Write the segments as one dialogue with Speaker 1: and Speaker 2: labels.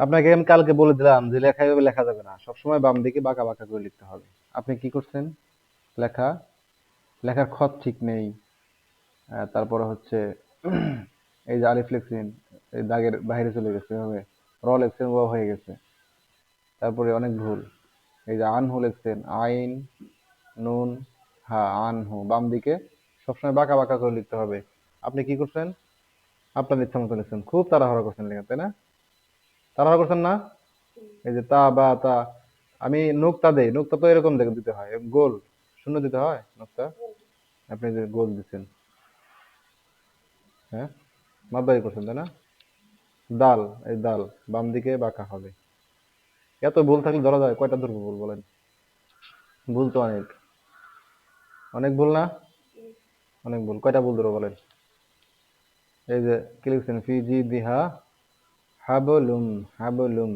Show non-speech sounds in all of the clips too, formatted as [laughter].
Speaker 1: আপনাকে আমি কালকে বলে দিলাম যে লেখা এভাবে লেখা যাবে না। সবসময় বাম দিকে বাঁকা বাঁকা করে লিখতে হবে। আপনি কি করছেন? লেখা। লেখার খত ঠিক নেই। তারপরে হচ্ছে [clears throat] এই যে আলিফ লিখছেন, এই দাগের বাইরে চলে গেছে এভাবে। র লিখছেন ও হয়ে গেছে। তারপরে অনেক ভুল। এই যে আনহু লিখছেন, আইন, নুন, হা, আনহু। বাম দিকে সবসময় বাঁকা বাঁকা করে লিখতে হবে। আপনি কি করছেন? আপনার ইচ্ছা মতো লিখছেন। খুব তাড়াহুড়া করছেন লেখা, তাই না? তাড়াহুড়া করছেন না? এই যে তা, বা, তা। আমি নুক্তা দেই, নুক্তা তো এরকম দেখে দিতে হয়। গোল, শূন্য দিতে হয় নুক্তা? আপনি যে গোল দিচ্ছেন। হ্যাঁ? মাদ্দারি করছেন, তাই না? দাল, এই দাল, বাম দিকে বাঁকা হবে। এত ভুল থাকলে ধরা যায়, কয়টা ধরবো ভুল বলেন? ভুল তো অনেক। অনেক ভুল না? অনেক ভুল। কয়টা ভুল ধরবো, বলেন? এই যে, কি লিখছেন? ফি, জি দিহা হাবলুম হাবলুম।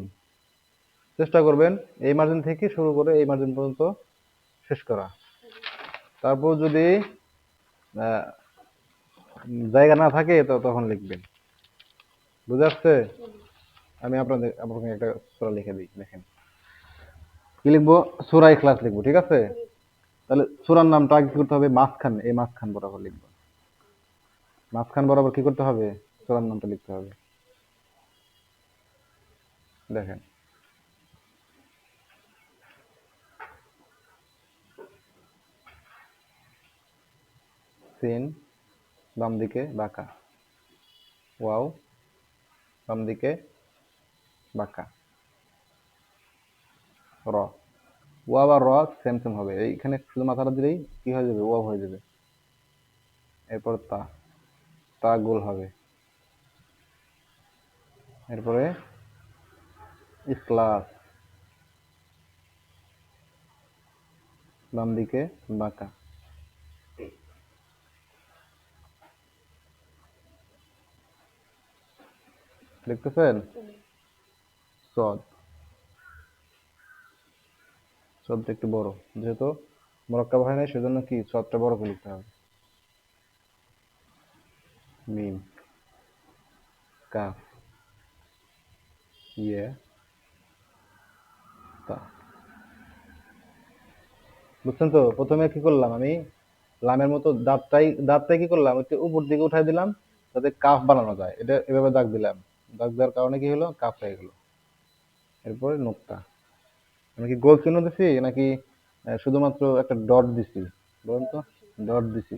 Speaker 1: চেষ্টা করবেন এই মার্জিন থেকে শুরু করে এই মার্জিন পর্যন্ত শেষ করা। তারপর যদি জায়গা না থাকে, তো তখন লিখবেন। বুঝে আসছে? আমি আপনাদের, আপনাকে একটা সূরা লিখে দিই, দেখেন। কি লিখব? সূরা ইখলাস লিখব, ঠিক আছে? তাহলে সূরার নামটা কি করতে হবে? মাঝখান, এই মাঝখান বরাবর লিখব। মাঝখান বরাবর কি করতে হবে? সূরার নামটা লিখতে হবে। দেখেন। সিন, বাম দিকে বাঁকা। ওয়াও, বাম দিকে বাঁকা। র। ওয়াও আর র সেম সেম হবে। এইখানে শুধু মাথাটা দিলেই কি হয়ে যাবে? ওয়াও হয়ে যাবে। এরপর তা। তা গোল হবে। এরপরে ইখলাস। বাম দিকে বাঁকা। দেখতেছেন? সদ সদটা একটু বড়। যেহেতু মরক্কাব ভাই নাই, সেজন্য কি সদটা বড় করে লিখতে হবে? মিম। কাফ। ইয়ে। বুঝছেন তো? প্রথমে কি করলাম আমি? লামের মতো দাঁতটাই দাঁতটাই কি করলাম? একটু উপর দিকে উঠাই দিলাম, যাতে কাফ বানানো যায়। এটা এভাবে দাগ দিলাম। দাগ দেওয়ার কারণে কি হলো? কাফ হয়ে গেল। এরপরে নোকতা আমি কি গোল চিহ্ন দিছি? নাকি শুধুমাত্র একটা ডট দিছি? বলুন তো, ডট দিছি।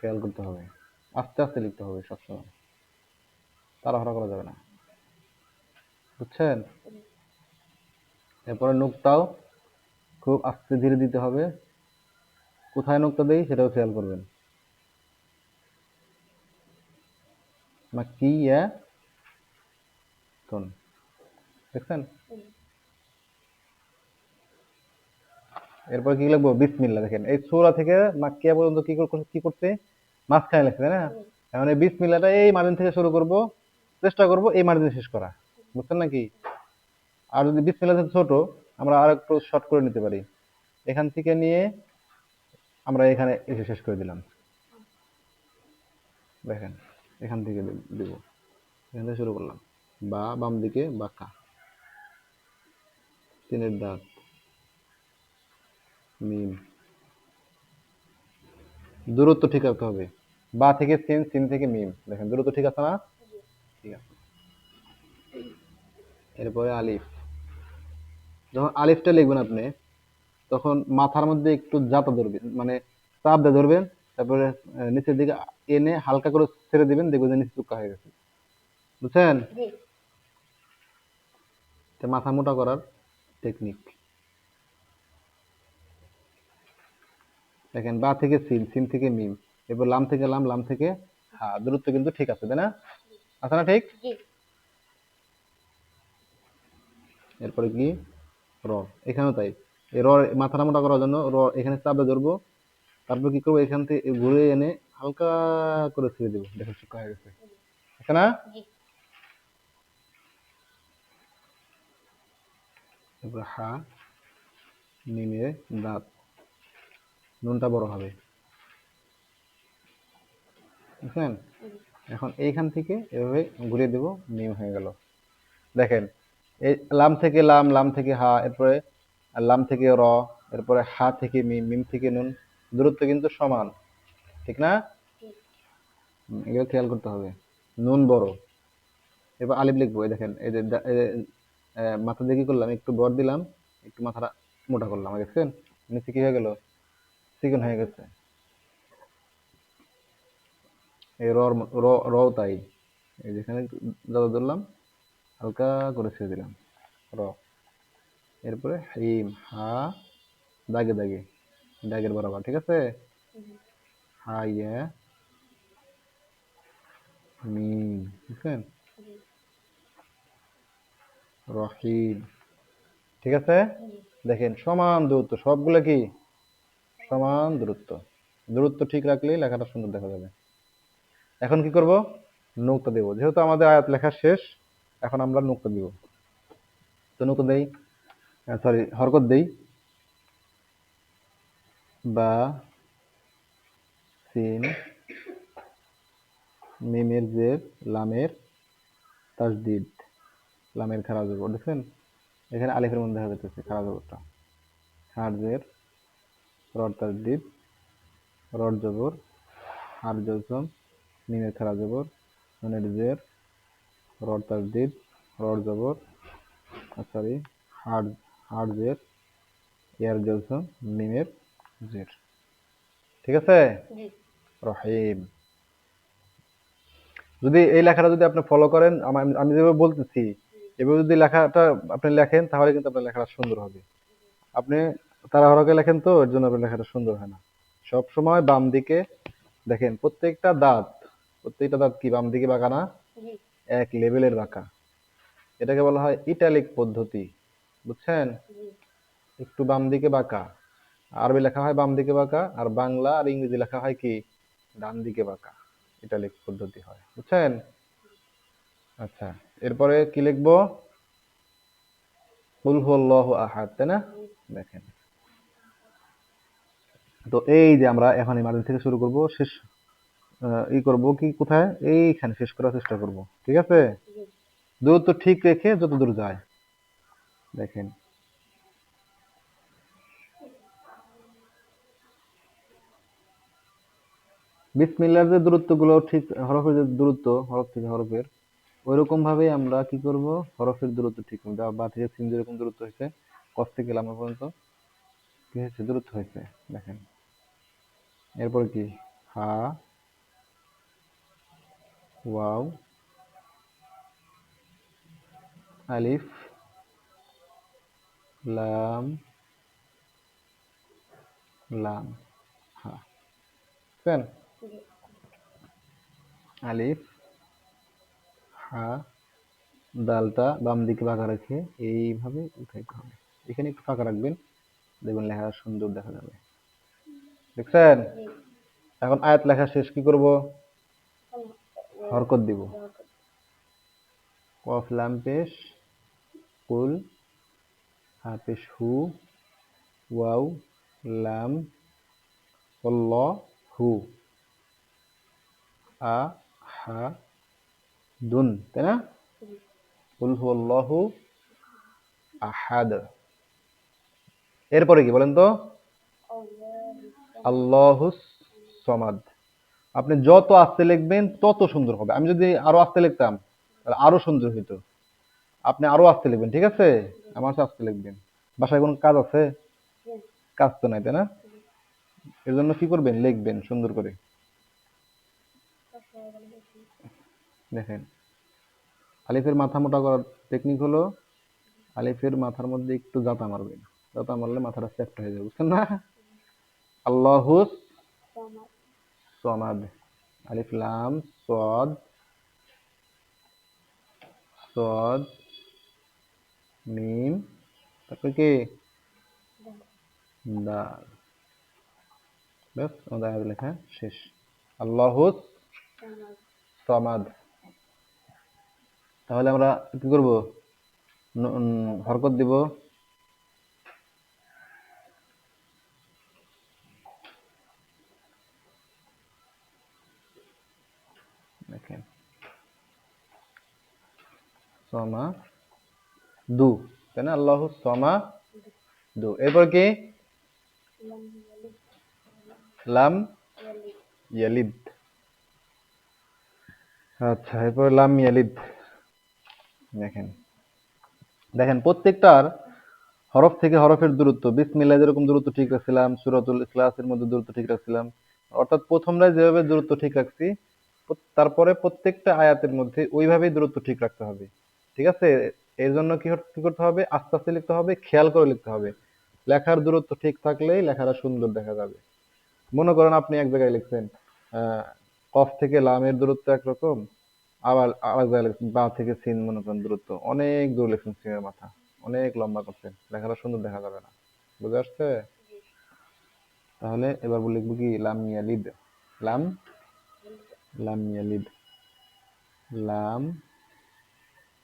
Speaker 1: খেয়াল করতে হবে। আস্তে আস্তে লিখতে হবে সবসময়। তাড়াহুড়া করা যাবে না। বুঝছেন? এরপরে নোকতাও খুব আস্তে ধীরে দিতে হবে। কোথায় নোকতা দেই সেটাও খেয়াল করবেন। মাকিয়া দেখছেন? এরপর কি লিখব? বিসমিল্লাহ দেখেন। এই সূরা থেকে মাকিয়া পর্যন্ত কি কি করতে? মাঝখানে লেখছে তাই না? এখন এই বিসমিল্লাহটা এই মার্জিন থেকে শুরু করব চেষ্টা করব এই মার্জিন শেষ করা। বুঝছেন নাকি? আর যদি বিসমিল্লাহ থেকে ছোট আমরা আর একটু শর্ট করে নিতে পারি। এখান থেকে নিয়ে আমরা এখানে এসে শেষ করে দিলাম। দেখেন এখান থেকে দিব। এখান থেকে শুরু করলাম। বা বাম দিকে বাঁকা তিনের দাঁত। মিম। দূরত্ব ঠিক রাখতে হবে। বা থেকে সিন সিন থেকে মিম। দেখেন দূরত্ব ঠিক আছে না? ঠিক আছে। এরপরে আলিফ। যখন আলিফটা লিখবেন আপনি তখন মাথার মধ্যে একটু জাতা ধরবেন মানে চাপ দিয়ে ধরবেন তারপরে নিচের দিকে এনে হালকা করে ছেড়ে দিবেন দেখবেন যে নিচে চুক্কা হয়ে গেছে। বুঝছেন? মাথা মোটা করার টেকনিক দেখেন বা থেকে সিম সিম থেকে মিম এরপর লাম থেকে লাম লাম থেকে হা দূরত্ব কিন্তু ঠিক আছে তাই না? আছে না ঠিক? এরপরে কি? র এখানেও তাই। এই র মাথাটা মোটা করার জন্য র এখানে চাপে ধরবো। তারপর কি করব? এখান থেকে ঘুরে এনে হালকা করে ছেড়ে দেবো। দেখো শুকা হয়ে গেছে। আছে না? হা মিমে দাঁত। নুনটা বড় হবে। বুঝছেন? এখন এইখান থেকে এভাবে ঘুরিয়ে দেবো মিম হয়ে গেল। দেখেন এই লাম থেকে লাম লাম থেকে হা, এরপরে লাম থেকে র, এরপরে হা থেকে মিম মিম থেকে নুন, দূরত্ব কিন্তু সমান, ঠিক না? এগুলো খেয়াল করতে হবে। নুন বড়। এবার আলিফ লিখব, এই দেখেন, এই যে মাথা দিয়ে কি করলাম? একটু বর দিলাম, একটু মাথাটা মোটা করলাম দেখছেন? নিচে কি হয়ে গেল? চিকন হয়ে গেছে। এই ম- র তাই। এই যেখানে দাদা ধরলাম হালকা করে ছেড়ে দিলাম। র এরপরে হিম, হা, দাগে দাগে। দাগের বরাবর, ঠিক আছে? হা ইয়া মিম বুঝছেন? রহিম, ঠিক আছে? দেখেন, সমান দূরত্ব, সবগুলো কি? সমান দূরত্ব। দূরত্ব ঠিক রাখলেই লেখাটা সুন্দর দেখা যাবে। এখন কি করব? নৌকা দেব। যেহেতু আমাদের আয়াত লেখা শেষ এখন আমরা নৌকা দিব। তো নৌকা দেই সরি হরকত দেই। বা, সিন, মিমের জের লামের তাসদিদ লামের খারাপ জবর দেখছেন? এখানে আলিফের মধ্যে দেখা যাচ্ছে খারাপ জবরটা হার জের রড তাসদিদ রড জবর, হার জজম, মিমের খারাপ জবর, নুনের জের রড তাসদিদ রড জবর সরি হার হার জের ইয়ার জজম মিমের জের। ঠিক আছে? রহিম। যদি এই লেখাটা যদি আপনি ফলো করেন আমি যেভাবে বলতেছি এভাবে যদি লেখাটা আপনি লেখেন তাহলে কিন্তু আপনার লেখাটা সুন্দর হবে। আপনি তাড়াহুড়োকে লেখেন তো এর জন্য আপনার লেখাটা সুন্দর হয় না। সব সময় বাম দিকে দেখেন প্রত্যেকটা দাঁত প্রত্যেকটা দাঁত কি? বাম দিকে বাঁকা না
Speaker 2: জি।
Speaker 1: এক লেভেলের বাঁকা এটাকে বলা হয় ইটালিক পদ্ধতি। বুঝছেন? একটু বাম দিকে বাঁকা। আরবি লেখা হয় বাম দিকে বাঁকা, আর বাংলা আর ইংরেজি লেখা হয় কি? ডান দিকে বাঁকা। ইটালিক পদ্ধতি হয়। বুঝছেন? আচ্ছা এরপরে কি লিখব? আহাদ, তাই না? দেখেন। তো এই যে আমরা এখন মাঝে থেকে শুরু করব, শেষ ই করব কি কোথায়? এইখানে শেষ করার চেষ্টা করব। ঠিক আছে? দূরত্ব ঠিক রেখে যত দূর যায়। দেখেন। বিসমিল্লার যে দূরত্বগুলো ঠিক, হরফের যে দূরত্ব, হরফ থেকে হরফের ওইরকম ভাবেই আমরা কি করব? হরফের দূরত্ব ঠিক করব। বা থেকে সিন যেরকম দূরত্ব হয়েছে, কস থেকে লামা পর্যন্ত কি হয়েছে? দূরত্ব হয়েছে। দেখেন। এরপর কি? হা ওয়াও আলিফ লাম লাম হা বুঝছেন
Speaker 2: জি
Speaker 1: আলিফ হা দালটা বাম দিকে বাঁকা রেখে এইভাবে উঠাইতে হবে। এখানে একটু ফাঁকা রাখবেন। দেখবেন লেখাটা সুন্দর দেখা যাবে। দেখছেন? এখন আয়াত লেখা শেষ কি করব? হরকত দিব। কফ লাম পেশ কুল হা পেশ হু ওয়াও লাম ল হু আ হা দুন তাই না? কুল হু ল আল্লাহু আহাদ। এরপরে কি বলেন তো? আল্লাহু সমাদ। আপনি যত আস্তে লিখবেন, তত সুন্দর হবে। আমি যদি আরও আস্তে লিখতাম, তাহলে আরও সুন্দর হইতো। আপনি আরও আস্তে লিখবেন, ঠিক আছে? আমার চেয়ে আস্তে লিখবেন। বাসায় কোনো কাজ আছে? কাজ তো নাই, তাই না? এর জন্য কি করবেন? লিখবেন সুন্দর করে। দেখেন, আলিফের মাথা মোটা করার টেকনিক হলো, আলিফের মাথার মধ্যে একটু জাতা মারবেন। জাতা মারলে মাথাটা সেফট হয়ে যাবে বুঝছেন না? আল্লাহুস সমাদ, আলিফ লাম, সদ সদ, মিম, তারপরে কি? দাল ব্যাস, আমাদের আয়াত লেখা শেষ। আল্লাহুস সমাদ। তাহলে আমরা কি করব? হরকত দিব। দেখেন। সমা দু, তাই না? আল্লাহ সমা দু। এরপর কি? লাম ইয়ালিদ। আচ্ছা এরপর লাম ইয়ালিদ। দেখেন। দেখেন, প্রত্যেকটার হরফ থেকে হরফের দূরত্ব। বিসমিল্লাহ যেরকম দূরত্ব ঠিক রাখছিলাম, সুরাতুল ইখলাসের মধ্যে দূরত্ব ঠিক রাখছিলাম। অর্থাৎ প্রথমটায় যেভাবে দূরত্ব ঠিক রাখছি তারপরে প্রত্যেকটা আয়াতের মধ্যে ওইভাবেই দূরত্ব ঠিক রাখতে হবে। ঠিক আছে? এর জন্য কি কি করতে হবে? আস্তে আস্তে লিখতে হবে খেয়াল করে লিখতে হবে। লেখার দূরত্ব ঠিক থাকলেই লেখাটা সুন্দর দেখা যাবে। মনে করেন আপনি এক জায়গায় লিখছেন কফ থেকে লামের দূরত্ব একরকম আবার আরেক জায়গায় লিখছেন বা থেকে সিন মনে করেন দূরত্ব। অনেক দূর লিখছেন সিনের মাথা। অনেক লম্বা করছেন। লেখাটা সুন্দর দেখা যাবে না। বুঝে আসছে? তাহলে এবার লিখব কি? লাম ইয়ালিদ লাম লাম ইয়ালিদ লাম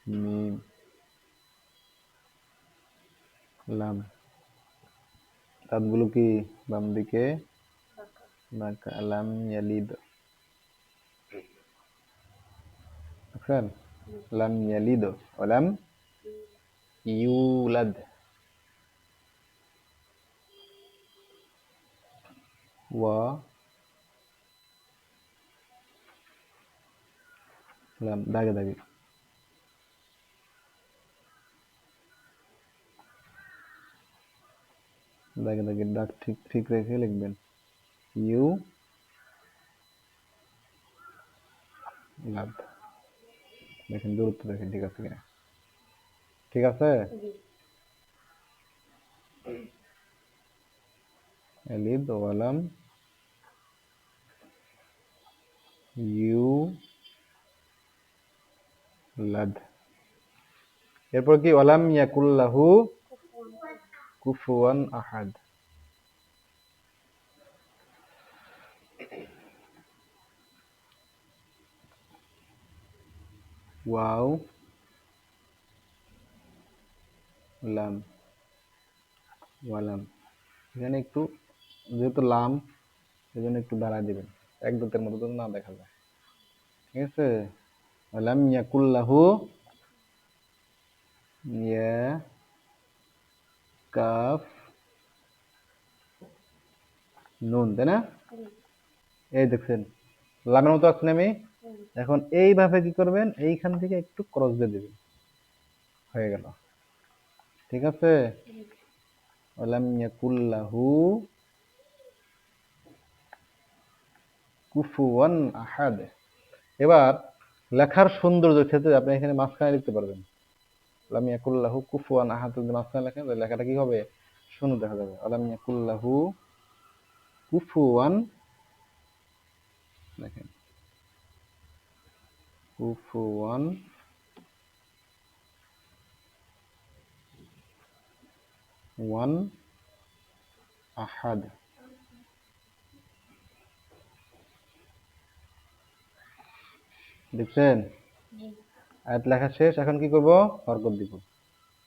Speaker 1: মিম লাম দাঁতগুলো কি বাম দিকে বাঁকা লাম ইয়ালিদ দেখছেন লাম ইয়ালিদ ওলাম ইউলাদ ওয়া দাগে দাগে দাগে দাগে দাগ ঠিক ঠিক রেখে লিখবেন ইউ লাভ দেখেন দূরত্ব দেখেন ঠিক আছে কিনা ঠিক আছে এলিদ ওয়ালাম ইউ লাদ। এরপর কি? ওয়ালাম ইয়াকুল্লাহু কুফুয়ান আহাদ। ওয়াও, লাম, ওয়ালাম। এখানে একটু যেহেতু লাম সেজন্য একটু দাঁড়ায় দিবেন। এক দুতের মতো তো না দেখা যায়। ঠিক আছে? ওয়ালাম ইয়াকুল্লাহু ইয়া কাফ নুন তাই না? এই দেখছেন। লামের মতো আছে আমি এখন এইভাবে কি করবেন? এইখান থেকে একটু ক্রস দিয়ে দিবেন। হয়ে গেল। ঠিক আছে? ওয়ালাম ইয়াকুল্লাহু কুফুয়ান আহাদ। এবার লেখার সৌন্দর্যের ক্ষেত্রে আপনি এখানে মাঝখানে লিখতে পারবেন। ওয়ালাম ইয়াকুল্লাহু কুফুয়ান আহাদ যদি মাঝখানে লেখেন, তাহলে লেখাটা কি হবে? সুন্দর দেখা যাবে। ওয়ালাম ইয়াকুল্লাহু কুফুয়ান দেখেন কুফুয়ান ওয়ান আহাদ। দেখছেন? আয়াত লেখা শেষ এখন কি করব? হরকত দিব।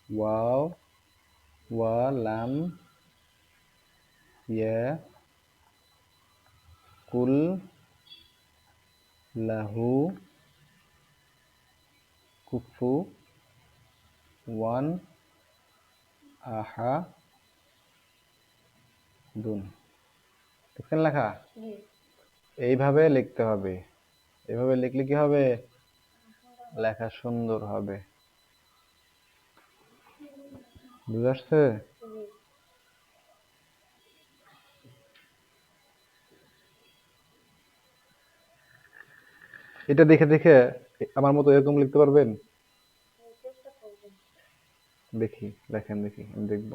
Speaker 1: ওয়াও ওয়া লাম ইয়া কুল লাহু কুফু ওয়ান আহা দুন। দেখছেন লেখা? এইভাবে লিখতে হবে। এইভাবে লিখলে কি হবে? লেখা সুন্দর হবে। বুঝে আসছে? এটা দেখে দেখে আমার মতো এরকম লিখতে পারবেন? দেখি লেখেন দেখি, আমি দেখব।